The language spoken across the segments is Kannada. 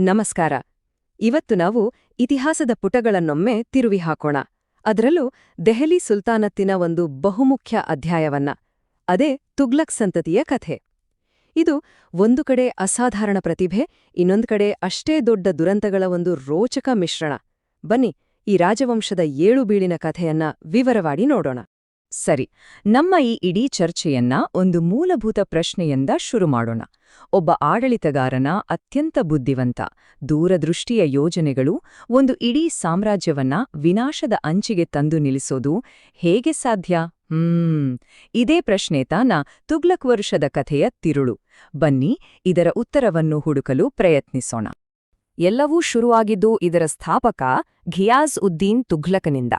ನಮಸ್ಕಾರ. ಇವತ್ತು ನಾವು ಇತಿಹಾಸದ ಪುಟಗಳನ್ನೊಮ್ಮೆ ತಿರುವಿ ಹಾಕೋಣ ಅದರಲ್ಲೂ ದೆಹಲಿ ಸುಲ್ತಾನತ್ತಿನ ಒಂದು ಬಹುಮುಖ್ಯ ಅಧ್ಯಾಯವನ್ನ. ಅದೇ ತುಗ್ಲಕ್ ಸಂತತಿಯ ಕಥೆ. ಇದು ಒಂದು ಕಡೆ ಅಸಾಧಾರಣ ಪ್ರತಿಭೆ, ಇನ್ನೊಂದು ಕಡೆ ಅಷ್ಟೇ ದೊಡ್ಡ ದುರಂತಗಳ ಒಂದು ರೋಚಕ ಮಿಶ್ರಣ. ಬನ್ನಿ, ಈ ರಾಜವಂಶದ ಏಳು ಬೀಳಿನ ಕಥೆಯನ್ನ ವಿವರವಾಗಿ ನೋಡೋಣ. ಸರಿ, ನಮ್ಮ ಈ ಇಡೀ ಚರ್ಚೆಯನ್ನ ಒಂದು ಮೂಲಭೂತ ಪ್ರಶ್ನೆಯಿಂದ ಶುರು ಮಾಡೋಣ. ಒಬ್ಬ ಆಡಳಿತಗಾರನ ಅತ್ಯಂತ ಬುದ್ಧಿವಂತ. ದೂರದೃಷ್ಟಿಯ ಯೋಜನೆಗಳು ಒಂದು ಇಡೀ ಸಾಮ್ರಾಜ್ಯವನ್ನ ವಿನಾಶದ ಅಂಚಿಗೆ ತಂದು ನಿಲ್ಲಿಸೋದು ಹೇಗೆ ಸಾಧ್ಯ? ಹ್ಮ್, ಇದೇ ಪ್ರಶ್ನೆ ತಾನ ತುಗ್ಲಕ್ ವರುಷದ ಕಥೆಯ ತಿರುಳು. ಬನ್ನಿ, ಇದರ ಉತ್ತರವನ್ನು ಹುಡುಕಲು ಪ್ರಯತ್ನಿಸೋಣ. ಎಲ್ಲವೂ ಶುರುವಾಗಿದ್ದು ಇದರ ಸ್ಥಾಪಕ ಘಿಯಾಜ್ ಉದ್ದೀನ್ ತುಘ್ಲಕನಿಂದ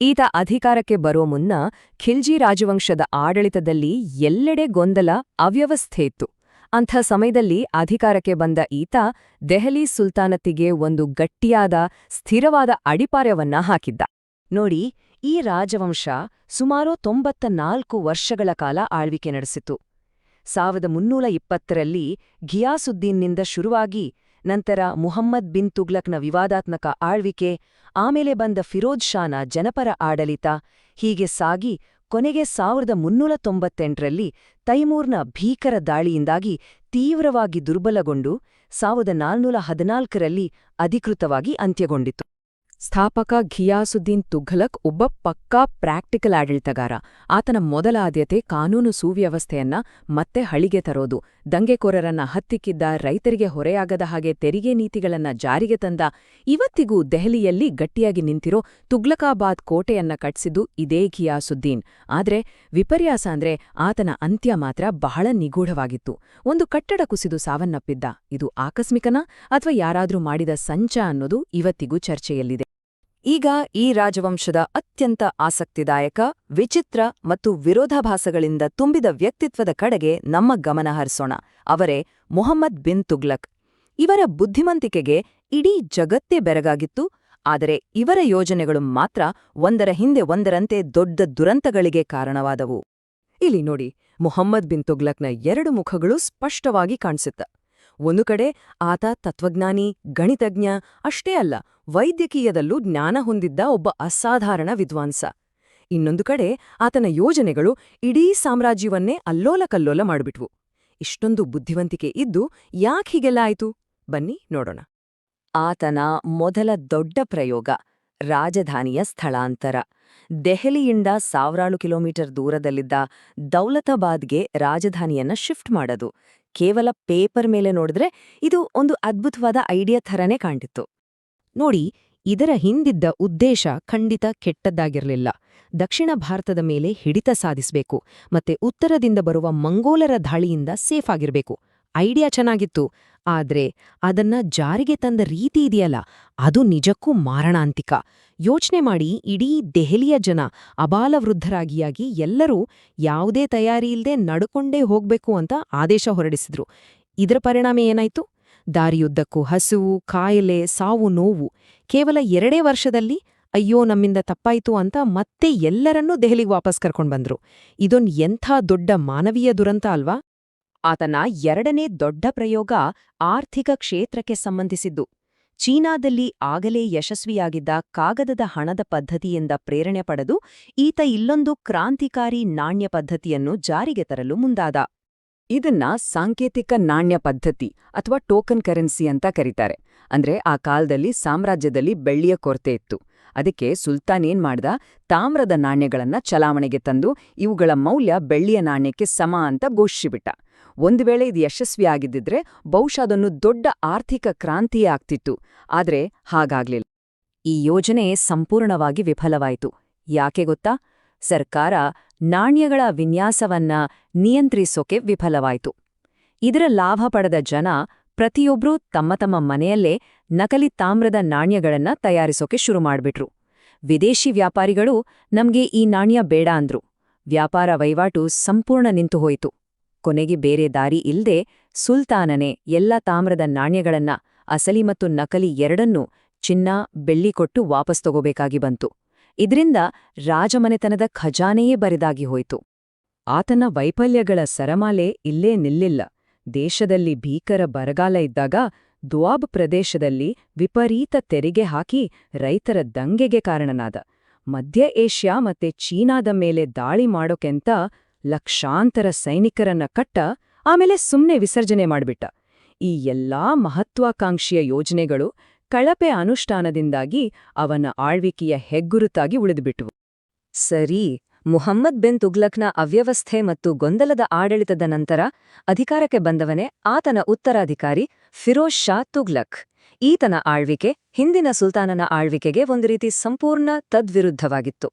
ಈತ ಅಧಿಕಾರಕ್ಕೆ ಬರೋ ಮುನ್ನ ಖಿಲ್ಜಿ ರಾಜವಂಶದ ಆಡಳಿತದಲ್ಲಿ ಎಲ್ಲೆಡೆ ಗೊಂದಲ, ಅವ್ಯವಸ್ಥೆ ಇತ್ತು. ಅಂಥ ಸಮಯದಲ್ಲಿ ಅಧಿಕಾರಕ್ಕೆ ಬಂದ ಈತ ದೆಹಲಿ ಸುಲ್ತಾನತಿಗೆ ಒಂದು ಗಟ್ಟಿಯಾದ, ಸ್ಥಿರವಾದ ಅಡಿಪಾರವನ್ನ ಹಾಕಿದ್ದ. ನೋಡಿ, ಈ ರಾಜವಂಶ ಸುಮಾರು ತೊಂಬತ್ತ ನಾಲ್ಕು ವರ್ಷಗಳ ಕಾಲ ಆಳ್ವಿಕೆ ನಡೆಸಿತು ಸಾವಿರದ ಮುನ್ನೂರ ಇಪ್ಪತ್ತರಲ್ಲಿ ಘಿಯಾಸುದ್ದೀನ್ನಿಂದ ಶುರುವಾಗಿ ನಂತರ ಮುಹಮ್ಮದ್ ಬಿನ್ ತುಗ್ಲಕ್ನ ವಿವಾದಾತ್ಮಕ ಆಳ್ವಿಕೆ, ಆಮೇಲೆ ಬಂದ ಫಿರೋಜ್ ಶಾನ ಜನಪರ ಆಡಳಿತ ಹೀಗೆ ಸಾಗಿ ಕೊನೆಗೆ ಸಾವಿರದ ಮುನ್ನೂರ ತೊಂಬತ್ತೆಂಟರಲ್ಲಿ ತೈಮೂರ್ನ ಭೀಕರ ದಾಳಿಯಿಂದಾಗಿ ತೀವ್ರವಾಗಿ ದುರ್ಬಲಗೊಂಡು ಸಾವಿರದ ನಾಲ್ನೂರ ಹದಿನಾಲ್ಕರಲ್ಲಿ ಅಧಿಕೃತವಾಗಿ ಅಂತ್ಯಗೊಂಡಿತು. ಸ್ಥಾಪಕ ಘಿಯಾಸುದ್ದೀನ್ ತುಘಲಕ್ ಒಬ್ಬ ಪಕ್ಕಾ ಪ್ರಾಕ್ಟಿಕಲ್ ಆಡಳಿತಗಾರ. ಆತನ ಮೊದಲ ಆದ್ಯತೆ ಕಾನೂನು ಸುವ್ಯವಸ್ಥೆಯನ್ನ ಮತ್ತೆ ಹಳಿಗೆ ತರೋದು. ದಂಗೆಕೋರರನ್ನ ಹತ್ತಿಕ್ಕಿದ್ದ ರೈತರಿಗೆ ಹೊರೆಯಾಗದ ಹಾಗೆ ತೆರಿಗೆ ನೀತಿಗಳನ್ನ ಜಾರಿಗೆ ತಂದ ಇವತ್ತಿಗೂ ದೆಹಲಿಯಲ್ಲಿ ಗಟ್ಟಿಯಾಗಿ ನಿಂತಿರೋ ತುಗ್ಲಕಾಬಾದ್ ಕೋಟೆಯನ್ನ ಕಟ್ಸಿದ್ದು ಇದೇ ಘಿಯಾಸುದ್ದೀನ್. ಆದ್ರೆ ವಿಪರ್ಯಾಸ ಅಂದ್ರೆ ಆತನ ಅಂತ್ಯ ಮಾತ್ರ ಬಹಳ ನಿಗೂಢವಾಗಿತ್ತು. ಒಂದು ಕಟ್ಟಡ ಕುಸಿದು ಸಾವನ್ನಪ್ಪಿದ್ದ. ಇದು ಆಕಸ್ಮಿಕನಾ? ಅಥವಾ ಯಾರಾದ್ರೂ ಮಾಡಿದ ಸಂಚ ಅನ್ನೋದು ಇವತ್ತಿಗೂ ಚರ್ಚೆಯಲ್ಲಿದೆ? ಈಗ ಈ ರಾಜವಂಶದ ಅತ್ಯಂತ ಆಸಕ್ತಿದಾಯಕ, ವಿಚಿತ್ರ ಮತ್ತು ವಿರೋಧಾಭಾಸಗಳಿಂದ ತುಂಬಿದ ವ್ಯಕ್ತಿತ್ವದ ಕಡೆಗೆ ನಮ್ಮ ಗಮನ ಹರಿಸೋಣ. ಅವರೇ ಮೊಹಮ್ಮದ್ ಬಿನ್ ತುಗ್ಲಕ್. ಇವರ ಬುದ್ಧಿಮಂತಿಕೆಗೆ ಇಡೀ ಜಗತ್ತೇ ಬೆರಗಾಗಿತ್ತು. ಆದರೆ ಇವರ ಯೋಜನೆಗಳು ಮಾತ್ರ ಒಂದರ ಹಿಂದೆ ಒಂದರಂತೆ ದೊಡ್ಡ ದುರಂತಗಳಿಗೆ ಕಾರಣವಾದವು. ಇಲ್ಲಿ ನೋಡಿ, ಮೊಹಮ್ಮದ್ ಬಿನ್ ತುಗ್ಲಕ್ನ ಎರಡು ಮುಖಗಳು ಸ್ಪಷ್ಟವಾಗಿ ಕಾಣಿಸುತ್ತ. ಒಂದು ಕಡೆ ಆತ ತತ್ವಜ್ಞಾನಿ, ಗಣಿತಜ್ಞ, ಅಷ್ಟೇ ಅಲ್ಲ, ವೈದ್ಯಕೀಯದಲ್ಲೂ ಜ್ಞಾನ ಹೊಂದಿದ್ದ ಒಬ್ಬ ಅಸಾಧಾರಣ ವಿದ್ವಾಂಸ. ಇನ್ನೊಂದು ಕಡೆ ಆತನ ಯೋಜನೆಗಳು ಇಡೀ ಸಾಮ್ರಾಜ್ಯವನ್ನೇ ಅಲ್ಲೋಲಕಲ್ಲೋಲ ಮಾಡಿಬಿಟ್ವು. ಇಷ್ಟೊಂದು ಬುದ್ಧಿವಂತಿಕೆ ಇದ್ದು ಯಾಕ್ ಹೀಗೆಲ್ಲ ಆಯಿತು? ಬನ್ನಿ ನೋಡೋಣ. ಆತನ ಮೊದಲ ದೊಡ್ಡ ಪ್ರಯೋಗ ರಾಜಧಾನಿಯ ಸ್ಥಳಾಂತರ. ದೆಹಲಿಯಿಂದ ಸಾವಿರಾರು ಕಿಲೋಮೀಟರ್ ದೂರದಲ್ಲಿದ್ದ ದೌಲತಾಬಾದ್ಗೆ ರಾಜಧಾನಿಯನ್ನ ಶಿಫ್ಟ್ ಮಾಡೋದು. ಕೇವಲ ಪೇಪರ್ ಮೇಲೆ ನೋಡಿದ್ರೆ ಇದು ಒಂದು ಅದ್ಭುತವಾದ ಐಡಿಯಾ ಥರನೇ ಕಾಣ್ತಿತ್ತು. ನೋಡಿ, ಇದರ ಹಿಂದಿದ್ದ ಉದ್ದೇಶ ಖಂಡಿತ ಕೆಟ್ಟದ್ದಾಗಿರಲಿಲ್ಲ. ದಕ್ಷಿಣ ಭಾರತದ ಮೇಲೆ ಹಿಡಿತ ಸಾಧಿಸಬೇಕು, ಮತ್ತೆ ಉತ್ತರದಿಂದ ಬರುವ ಮಂಗೋಲರ ದಾಳಿಯಿಂದ ಸೇಫ್ ಆಗಿರ್ಬೇಕು. ಐಡಿಯಾ ಚೆನ್ನಾಗಿತ್ತು. ಆದ್ರೆ ಅದನ್ನ ಜಾರಿಗೆ ತಂದ ರೀತಿ ಇದೆಯಲ್ಲ, ಅದು ನಿಜಕ್ಕೂ ಮಾರಣಾಂತಿಕ. ಯೋಚನೆ ಮಾಡಿ ಇಡೀ ದೆಹಲಿಯ ಜನ ಅಬಾಲವೃದ್ಧರಾಗಿಯಾಗಿ ಎಲ್ಲರೂ ಯಾವುದೇ ತಯಾರಿಯಿಲ್ಲದೆ ನಡ್ಕೊಂಡೇ ಹೋಗ್ಬೇಕು ಅಂತ ಆದೇಶ ಹೊರಡಿಸಿದ್ರು. ಇದರ ಪರಿಣಾಮ ಏನಾಯ್ತು? ದಾರಿಯುದ್ದಕ್ಕೂ ಹಸುವು, ಕಾಯಿಲೆ, ಸಾವು, ನೋವು. ಕೇವಲ ಎರಡೇ ವರ್ಷದಲ್ಲಿ ಅಯ್ಯೋ ನಮ್ಮಿಂದ ತಪ್ಪಾಯ್ತು ಅಂತ ಮತ್ತೆ ಎಲ್ಲರನ್ನೂ ದೆಹಲಿಗೆ ವಾಪಸ್ ಕರ್ಕೊಂಡ್ಬಂದ್ರು. ಇದೊಂದು ಎಂಥ ದೊಡ್ಡ ಮಾನವೀಯ ದುರಂತ ಅಲ್ವಾ? ಆತನ ಎರಡನೇ ದೊಡ್ಡ ಪ್ರಯೋಗ ಆರ್ಥಿಕ ಕ್ಷೇತ್ರಕ್ಕೆ ಸಂಬಂಧಿಸಿದ್ದು. ಚೀನಾದಲ್ಲಿ ಆಗಲೇ ಯಶಸ್ವಿಯಾಗಿದ್ದ ಕಾಗದದ ಹಣದ ಪದ್ಧತಿಯಿಂದ ಪ್ರೇರಣೆ ಪಡೆದು ಈತ ಇಲ್ಲೊಂದು ಕ್ರಾಂತಿಕಾರಿ ನಾಣ್ಯ ಪದ್ಧತಿಯನ್ನು ಜಾರಿಗೆ ತರಲು ಮುಂದಾದ. ಇದನ್ನ ಸಾಂಕೇತಿಕ ನಾಣ್ಯ ಪದ್ಧತಿ ಅಥವಾ ಟೋಕನ್ ಕರೆನ್ಸಿ ಅಂತ ಕರೀತಾರೆ. ಅಂದ್ರೆ ಆ ಕಾಲದಲ್ಲಿ ಸಾಮ್ರಾಜ್ಯದಲ್ಲಿ ಬೆಳ್ಳಿಯ ಕೊರತೆ ಇತ್ತು. ಅದಕ್ಕೆ ಸುಲ್ತಾನ್ ಏನ್ ಮಾಡ್ದ? ತಾಮ್ರದ ನಾಣ್ಯಗಳನ್ನ ಚಲಾವಣೆಗೆ ತಂದು ಇವುಗಳ ಮೌಲ್ಯ ಬೆಳ್ಳಿಯ ನಾಣ್ಯಕ್ಕೆ ಸಮ ಅಂತ ಘೋಷಿಸಿಬಿಟ್ಟ. ಒಂದು ವೇಳೆ ಇದು ಯಶಸ್ವಿಯಾಗಿದ್ದಿದ್ರೆ ಬಹುಶಃ ಅದೊಂದು ದೊಡ್ಡ ಆರ್ಥಿಕ ಕ್ರಾಂತಿಯೇ ಆಗ್ತಿತ್ತು. ಆದ್ರೆ ಹಾಗಾಗ್ಲಿಲ್ಲ. ಈ ಯೋಜನೆ ಸಂಪೂರ್ಣವಾಗಿ ವಿಫಲವಾಯಿತು. ಯಾಕೆ ಗೊತ್ತಾ? ಸರ್ಕಾರ ನಾಣ್ಯಗಳ ವಿನ್ಯಾಸವನ್ನ ನಿಯಂತ್ರಿಸೋಕೆ ವಿಫಲವಾಯಿತು. ಇದರ ಲಾಭ ಪಡೆದ ಜನ ಪ್ರತಿಯೊಬ್ಬರೂ ತಮ್ಮ ತಮ್ಮ ಮನೆಯಲ್ಲೇ ನಕಲಿ ತಾಮ್ರದ ನಾಣ್ಯಗಳನ್ನ ತಯಾರಿಸೋಕೆ ಶುರು ಮಾಡ್ಬಿಟ್ರು. ವಿದೇಶಿ ವ್ಯಾಪಾರಿಗಳು ನಮ್ಗೆ ಈ ನಾಣ್ಯ ಬೇಡ ಅಂದ್ರು. ವ್ಯಾಪಾರ ವಹಿವಾಟು ಸಂಪೂರ್ಣ ನಿಂತು ಹೋಯಿತು. ಕೊನೆಗೆ ಬೇರೆ ದಾರಿ ಇಲ್ದೆ ಸುಲ್ತಾನನೇ ಎಲ್ಲ ತಾಮ್ರದ ನಾಣ್ಯಗಳನ್ನ ಅಸಲಿ ಮತ್ತು ನಕಲಿ ಎರಡನ್ನೂ ಚಿನ್ನ, ಬೆಳ್ಳಿ ಕೊಟ್ಟು ವಾಪಸ್ ತಗೋಬೇಕಾಗಿ ಬಂತು. ಇದರಿಂದ ರಾಜಮನೆತನದ ಖಜಾನೆಯೇ ಬರಿದಾಗಿ ಹೋಯಿತು. ಆತನ ವೈಫಲ್ಯಗಳ ಸರಮಾಲೆ ಇಲ್ಲೇ ನಿಲ್ಲಿಲ್ಲ. ದೇಶದಲ್ಲಿ ಭೀಕರ ಬರಗಾಲ ಇದ್ದಾಗ ದುವಾಬ್ ಪ್ರದೇಶದಲ್ಲಿ ವಿಪರೀತ ತೆರಿಗೆ ಹಾಕಿ ರೈತರ ದಂಗೆಗೆ ಕಾರಣನಾದ. ಮಧ್ಯ ಏಷ್ಯಾ ಮತ್ತೆ ಚೀನಾದ ಮೇಲೆ ದಾಳಿ ಮಾಡೋಕೆಂತ ಲಕ್ಷಾಂತರ ಸೈನಿಕರನ್ನ ಕಟ್ಟ, ಆಮೇಲೆ ಸುಮ್ನೆ ವಿಸರ್ಜನೆ ಮಾಡಿಬಿಟ್ಟ. ಈ ಎಲ್ಲಾ ಮಹತ್ವಾಕಾಂಕ್ಷಿಯ ಯೋಜನೆಗಳು ಕಳಪೆ ಅನುಷ್ಠಾನದಿಂದಾಗಿ ಅವನ ಆಳ್ವಿಕೆಯ ಹೆಗ್ಗುರುತಾಗಿ ಉಳಿದುಬಿಟ್ಟವು. ಸರಿ ಮುಹಮ್ಮದ್ ಬಿನ್ ತುಗ್ಲಕ್ನ ಅವ್ಯವಸ್ಥೆ ಮತ್ತು ಗೊಂದಲದ ಆಡಳಿತದ ನಂತರ ಅಧಿಕಾರಕ್ಕೆ ಬಂದವನೇ ಆತನ ಉತ್ತರಾಧಿಕಾರಿ ಫಿರೋಜ್ ಶಾ ತುಗ್ಲಕ್. ಈತನ ಆಳ್ವಿಕೆ ಹಿಂದಿನ ಸುಲ್ತಾನನ ಆಳ್ವಿಕೆಗೆ ಒಂದು ರೀತಿ ಸಂಪೂರ್ಣ ತದ್ವಿರುದ್ಧವಾಗಿತ್ತು.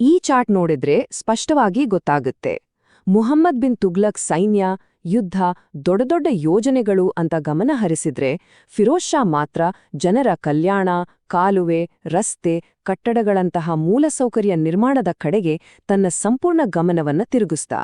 ಈ ಚಾರ್ಟ್ ನೋಡಿದ್ರೆ ಸ್ಪಷ್ಟವಾಗಿ ಗೊತ್ತಾಗುತ್ತೆ. ಮುಹಮ್ಮದ್ ಬಿನ್ ತುಗ್ಲಕ್ ಸೈನ್ಯ ಯುದ್ಧ, ದೊಡ್ಡ ದೊಡ್ಡ ಯೋಜನೆಗಳು ಅಂತ ಗಮನ ಹರಿಸಿದ್ರೆ ಫಿರೋಜ್ ಶಾ ಮಾತ್ರ ಜನರ ಕಲ್ಯಾಣ, ಕಾಲುವೆ, ರಸ್ತೆ, ಕಟ್ಟಡಗಳಂತಹ ಮೂಲಸೌಕರ್ಯ ನಿರ್ಮಾಣದ ಕಡೆಗೆ ತನ್ನ ಸಂಪೂರ್ಣ ಗಮನವನ್ನ ತಿರುಗಿಸ್ತಾ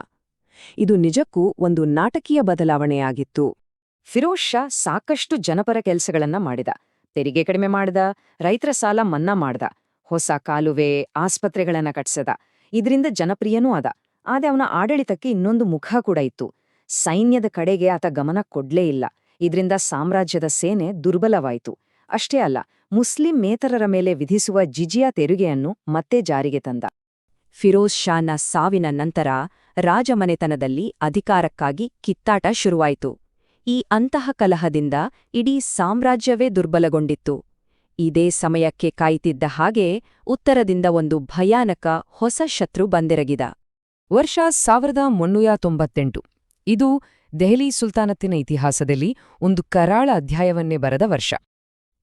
ಇದು ನಿಜಕ್ಕೂ ಒಂದು ನಾಟಕೀಯ ಬದಲಾವಣೆಯಾಗಿತ್ತು. ಫಿರೋಜ್ ಶಾ ಸಾಕಷ್ಟು ಜನಪರ ಕೆಲಸಗಳನ್ನ ಮಾಡಿದ. ತೆರಿಗೆ ಕಡಿಮೆ ಮಾಡ್ದ, ರೈತರ ಸಾಲ ಮನ್ನಾ ಮಾಡ್ದ, ಹೊಸ ಕಾಲುವೆ, ಆಸ್ಪತ್ರೆಗಳನ್ನ ಕಟ್ಸದ. ಇದರಿಂದ ಜನಪ್ರಿಯನೂ ಅದ ಆದ್ರೆ ಅವನ ಆಡಳಿತಕ್ಕೆ ಇನ್ನೊಂದು ಮುಖ ಕೂಡ ಇತ್ತು. ಸೈನ್ಯದ ಕಡೆಗೆ ಆತ ಗಮನ ಕೊಡ್ಲೇ ಇಲ್ಲ. ಇದರಿಂದ ಸಾಮ್ರಾಜ್ಯದ ಸೇನೆ ದುರ್ಬಲವಾಯಿತು. ಅಷ್ಟೇ ಅಲ್ಲ, ಮುಸ್ಲಿಂ ಮೇತರರ ಮೇಲೆ ವಿಧಿಸುವ ಜಿಜಿಯಾ ತೆರಿಗೆಯನ್ನು ಮತ್ತೆ ಜಾರಿಗೆ ತಂದ. ಫಿರೋಜ್ ಶಾನ ಸಾವಿನ ನಂತರ ರಾಜಮನೆತನದಲ್ಲಿ ಅಧಿಕಾರಕ್ಕಾಗಿ ಕಿತ್ತಾಟ ಶುರುವಾಯಿತು. ಈ ಅಂತಹ ಕಲಹದಿಂದ ಇಡೀ ಸಾಮ್ರಾಜ್ಯವೇ ದುರ್ಬಲಗೊಂಡಿತ್ತು. ಇದೇ ಸಮಯಕ್ಕೆ ಕಾಯ್ತಿದ್ದ ಹಾಗೆ ಉತ್ತರದಿಂದ ಒಂದು ಭಯಾನಕ ಹೊಸ ಶತ್ರು ಬಂದೆರಗಿದ. ವರ್ಷ ಸಾವಿರದ ಮುನ್ನೂರ ತೊಂಬತ್ತೆಂಟು. ಇದು ದೆಹಲಿ ಸುಲ್ತಾನತ್ತಿನ ಇತಿಹಾಸದಲ್ಲಿ ಒಂದು ಕರಾಳ ಅಧ್ಯಾಯವನ್ನೇ ಬರೆದ ವರ್ಷ.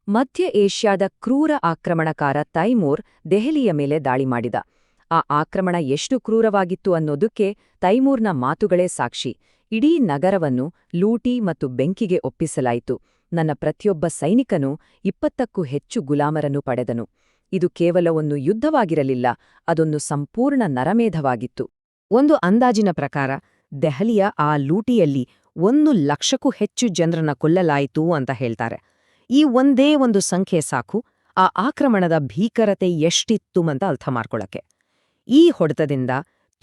ಮಧ್ಯ ಏಷ್ಯಾದ ಕ್ರೂರ ಆಕ್ರಮಣಕಾರ ತೈಮೂರ್ ದೆಹಲಿಯ ಮೇಲೆ ದಾಳಿ ಮಾಡಿದ. ಆ ಆಕ್ರಮಣ ಎಷ್ಟು ಕ್ರೂರವಾಗಿತ್ತು ಅನ್ನೋದಕ್ಕೆ ತೈಮೂರ್ನ ಮಾತುಗಳೇ ಸಾಕ್ಷಿ. ಇಡೀ ನಗರವನ್ನು ಲೂಟಿ ಮತ್ತು ಬೆಂಕಿಗೆ ಒಪ್ಪಿಸಲಾಯಿತು. ನನ್ನ ಪ್ರತಿಯೊಬ್ಬ ಸೈನಿಕನೂ ಇಪ್ಪತ್ತಕ್ಕೂ ಹೆಚ್ಚು ಗುಲಾಮರನ್ನು ಪಡೆದನು. ಇದು ಕೇವಲ ಒಂದು ಯುದ್ಧವಾಗಿರಲಿಲ್ಲ, ಅದೊಂದು ಸಂಪೂರ್ಣ ನರಮೇಧವಾಗಿತ್ತು. ಒಂದು ಅಂದಾಜಿನ ಪ್ರಕಾರ ದೆಹಲಿಯ ಆ ಲೂಟಿಯಲ್ಲಿ ಒಂದು ಲಕ್ಷಕ್ಕೂ ಹೆಚ್ಚು ಜನರನ್ನ ಕೊಲ್ಲಲಾಯಿತು ಅಂತ ಹೇಳ್ತಾರೆ. ಈ ಒಂದೇ ಒಂದು ಸಂಖ್ಯೆ ಸಾಕು, ಆ ಆಕ್ರಮಣದ ಭೀಕರತೆ ಎಷ್ಟಿತ್ತು ಅಂತ ಅರ್ಥ ಮಾಡ್ಕೊಳಕ್ಕೆ. ಈ ಹೊಡೆತದಿಂದ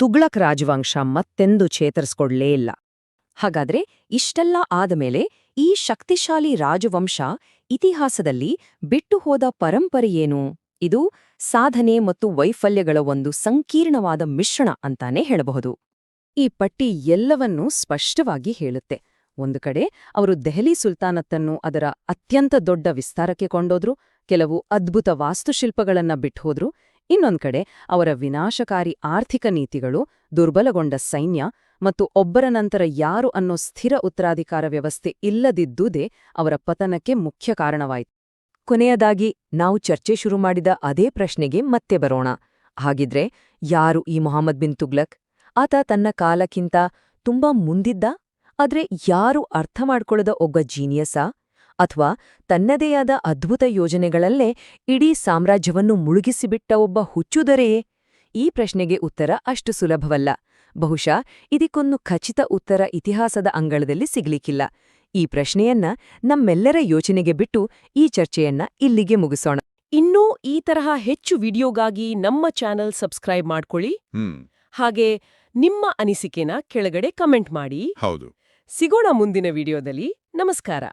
ತುಗ್ಲಕ್ ರಾಜವಂಶ ಮತ್ತೆಂದು ಚೇತರಿಸ್ಕೊಡ್ಲೇ ಇಲ್ಲ. ಹಾಗಾದ್ರೆ ಇಷ್ಟೆಲ್ಲ ಆದಮೇಲೆ ಈ ಶಕ್ತಿಶಾಲಿ ರಾಜವಂಶ ಇತಿಹಾಸದಲ್ಲಿ ಬಿಟ್ಟು ಹೋದ ಪರಂಪರೆಯೇನು ಇದು ಸಾಧನೆ ಮತ್ತು ವೈಫಲ್ಯಗಳ ಒಂದು ಸಂಕೀರ್ಣವಾದ ಮಿಶ್ರಣ ಅಂತಾನೆ ಹೇಳಬಹುದು. ಈ ಪಟ್ಟಿ ಎಲ್ಲವನ್ನೂ ಸ್ಪಷ್ಟವಾಗಿ ಹೇಳುತ್ತೆ. ಒಂದು ಕಡೆ ಅವರು ದೆಹಲಿ ಸುಲ್ತಾನತ್ತನ್ನು ಅದರ ಅತ್ಯಂತ ದೊಡ್ಡ ವಿಸ್ತಾರಕ್ಕೆ ಕೊಂಡೋದ್ರು, ಕೆಲವು ಅದ್ಭುತ ವಾಸ್ತುಶಿಲ್ಪಗಳನ್ನ ಬಿಟ್ಹೋದ್ರು, ಇನ್ನೊಂದ್ ಕಡೆ ಅವರ ವಿನಾಶಕಾರಿ ಆರ್ಥಿಕ ನೀತಿಗಳು, ದುರ್ಬಲಗೊಂಡ ಸೈನ್ಯ ಮತ್ತು ಒಬ್ಬರ ನಂತರ ಯಾರು ಅನ್ನೋ ಸ್ಥಿರ ಉತ್ತರಾಧಿಕಾರ ವ್ಯವಸ್ಥೆ ಇಲ್ಲದಿದ್ದುದೇ ಅವರ ಪತನಕ್ಕೆ ಮುಖ್ಯ ಕಾರಣವಾಯಿತು. ಕೊನೆಯದಾಗಿ, ನಾವು ಚರ್ಚೆ ಶುರು ಮಾಡಿದ ಅದೇ ಪ್ರಶ್ನೆಗೆ ಮತ್ತೆ ಬರೋಣ. ಹಾಗಿದ್ರೆ, ಯಾರು ಈ ಮೊಹಮ್ಮದ್ ಬಿನ್ ತುಗ್ಲಕ್? ಆತ ತನ್ನ ಕಾಲಕ್ಕಿಂತ ತುಂಬಾ ಮುಂದಿದ್ದ ಆದ್ರೆ ಯಾರು ಅರ್ಥ ಮಾಡ್ಕೊಳ್ಳದ ಒಬ್ಬ ಜೀನಿಯಸ್ಸಾ? ಅಥವಾ ತನ್ನದೇ ಆದ ಅದ್ಭುತ ಯೋಜನೆಗಳಲ್ಲೇ ಇಡೀ ಸಾಮ್ರಾಜ್ಯವನ್ನು ಮುಳುಗಿಸಿಬಿಟ್ಟ ಒಬ್ಬ ಹುಚ್ಚುದರೆಯೇ? ಈ ಪ್ರಶ್ನೆಗೆ ಉತ್ತರ ಅಷ್ಟು ಸುಲಭವಲ್ಲ. ಬಹುಶಃ ಇದಕ್ಕೊಂದು ಖಚಿತ ಉತ್ತರ ಇತಿಹಾಸದ ಅಂಗಳದಲ್ಲಿ ಸಿಗ್ಲಿಕ್ಕಿಲ್ಲ. ಈ ಪ್ರಶ್ನೆಯನ್ನ ನಮ್ಮೆಲ್ಲರ ಯೋಚನೆಗೆ ಬಿಟ್ಟು ಈ ಚರ್ಚೆಯನ್ನ ಇಲ್ಲಿಗೆ ಮುಗಿಸೋಣ. ಇನ್ನೂ ಈ ತರಹ ಹೆಚ್ಚು ವಿಡಿಯೋಗಾಗಿ ನಮ್ಮ ಚಾನೆಲ್ ಸಬ್ಸ್ಕ್ರೈಬ್ ಮಾಡ್ಕೊಳ್ಳಿ. ಹಾಗೆ ನಿಮ್ಮ ಅನಿಸಿಕೆನ ಕೆಳಗಡೆ ಕಮೆಂಟ್ ಮಾಡಿ. ಹೌದು. ಸಿಗೋಣ ಮುಂದಿನ ವಿಡಿಯೋದಲ್ಲಿ. ನಮಸ್ಕಾರ.